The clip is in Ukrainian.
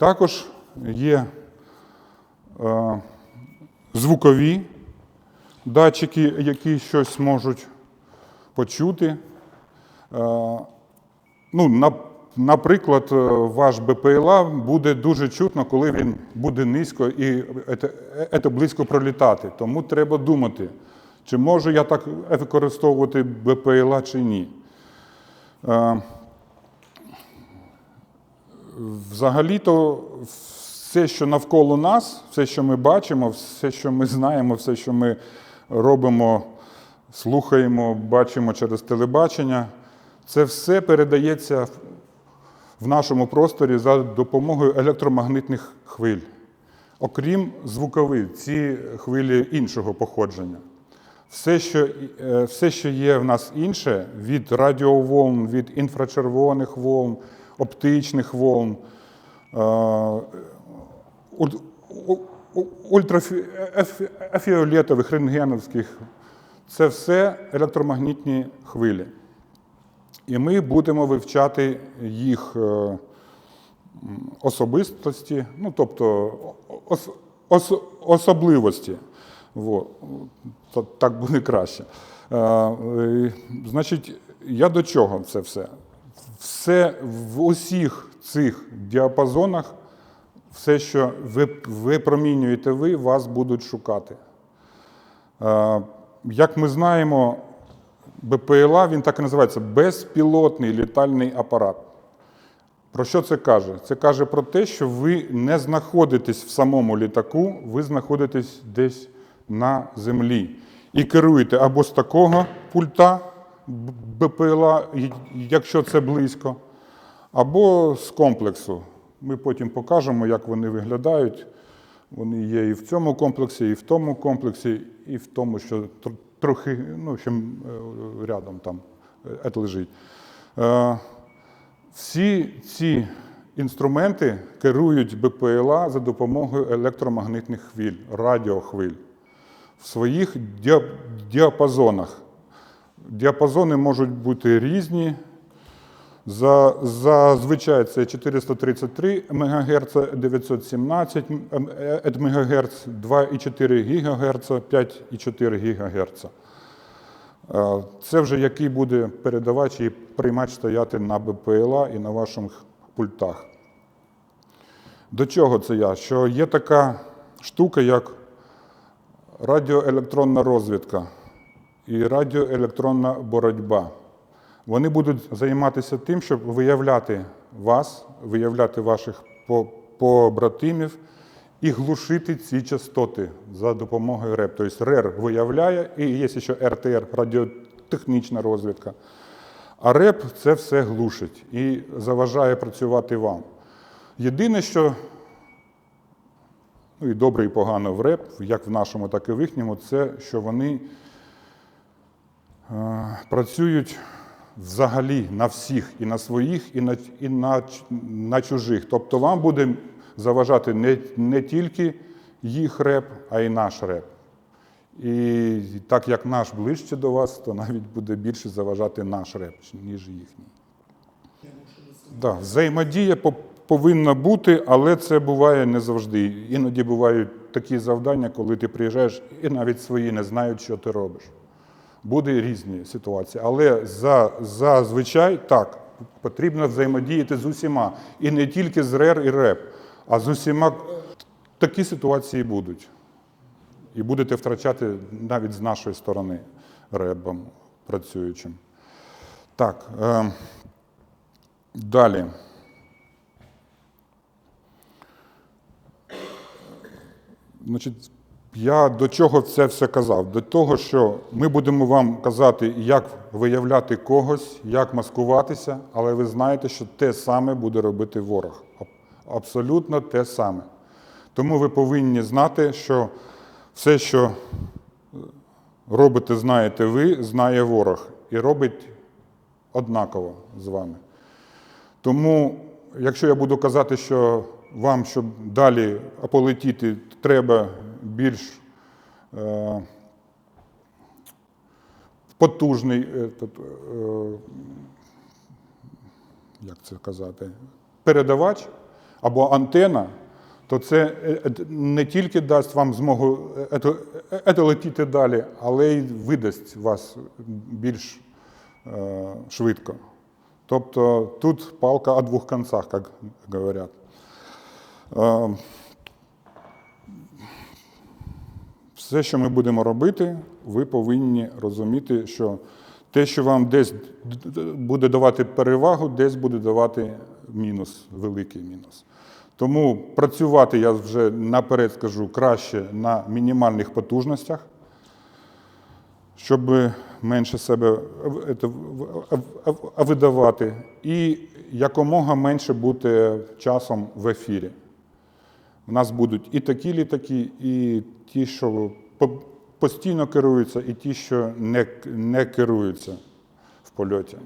Також є е, звукові датчики, які щось можуть почути. Е, ну, на, наприклад, е, ваш БПЛА буде дуже чутно, коли він буде низько і це близько пролітати. Тому треба думати, чи можу я так використовувати БПЛА чи ні. Е, Взагалі-то все, що навколо нас, все, що ми бачимо, все, що ми знаємо, все, що ми робимо, слухаємо, бачимо через телебачення, це все передається в- нашому просторі за допомогою електромагнитних хвиль. Окрім звукових, ці хвилі іншого походження. Все, що, е, все, що є в нас інше, від радіоволн, від інфрачервоних волн, оптичних волн, е, ультрафіолетових, рентгеновських, це все електромагнітні хвилі. І ми будемо вивчати їх е, особистості, ну тобто ос, ос, особливості. Во. Так буде краще. Е, Значить, я до чого це все? Все в усіх цих діапазонах, все, що ви випромінюєте ви, вас будуть шукати. Е, Як ми знаємо, БПЛА він так і називається безпілотний літальний апарат. Про що це каже? Це каже про те, що ви не знаходитесь в самому літаку, ви знаходитесь десь на землі і керуєте або з такого пульта БПЛА, якщо це близько, або з комплексу. Ми потім покажемо, як вони виглядають. Вони є і в цьому комплексі, і в тому комплексі, і в тому, що трохи ну, ще е, рядом там е, лежить. Е, Всі ці інструменти керують БПЛА за допомогою електромагнитних хвиль, радіохвиль в своїх діапазонах. Діапазони можуть бути різні. За, зазвичай це 433 МГц, 917 МГц, 2,4 ГГц, 5,4 ГГц. Це вже який буде передавач і приймач стояти на БПЛА і на ваших пультах. До чого це я? Що є така штука, як радіоелектронна розвідка і радіоелектронна боротьба. Вони будуть займатися тим, щоб виявляти вас, виявляти ваших побратимів і глушити ці частоти за допомогою РЕП. Тобто РЕР виявляє, і є ще РТР радіотехнічна розвідка. А РЕП це все глушить і заважає працювати вам. Єдине, що ну і добре, і погано в РЕП, як в нашому, так і в їхньому, це що вони е, працюють взагалі на всіх, і на своїх, і на, і на, на чужих. Тобто вам буде заважати не, не тільки їх реп, а й наш реп. І так як наш ближче до вас, то навіть буде більше заважати наш реп, ніж їхній. Да, взаємодія по- повинна бути, але це буває не завжди. Іноді бувають такі завдання, коли ти приїжджаєш і навіть свої не знають, що ти робиш. Буде різні ситуації. Але за, зазвичай так, потрібно взаємодіяти з усіма. І не тільки з РЕР і РЕП, а з усіма такі ситуації будуть. І будете втрачати навіть з нашої сторони ребом працюючим. Так. Е, далі. Значить, я до чого це все казав? До того, що ми будемо вам казати, як виявляти когось, як маскуватися, але ви знаєте, що те саме буде робити ворог. Абсолютно те саме. Тому ви повинні знати, що все, що робите, знаєте ви, знає ворог і робить однаково з вами. Тому, якщо я буду казати, що вам, щоб далі полетіти, треба більш е, потужний, е, е, як це казати, передавач або антена, то це е, е, не тільки дасть вам змогу е, летіти далі, але й видасть вас більш е, швидко. Тобто тут палка о двох концах, як говорять. Е, Все, що ми будемо робити, ви повинні розуміти, що те, що вам десь буде давати перевагу, десь буде давати мінус, великий мінус. Тому працювати, я вже наперед скажу, краще на мінімальних потужностях, щоб менше себе видавати, і якомога менше бути часом в ефірі. У нас будуть і такі літаки, і ті, що по- постійно керуються, і ті, що не, не керуються в польоті.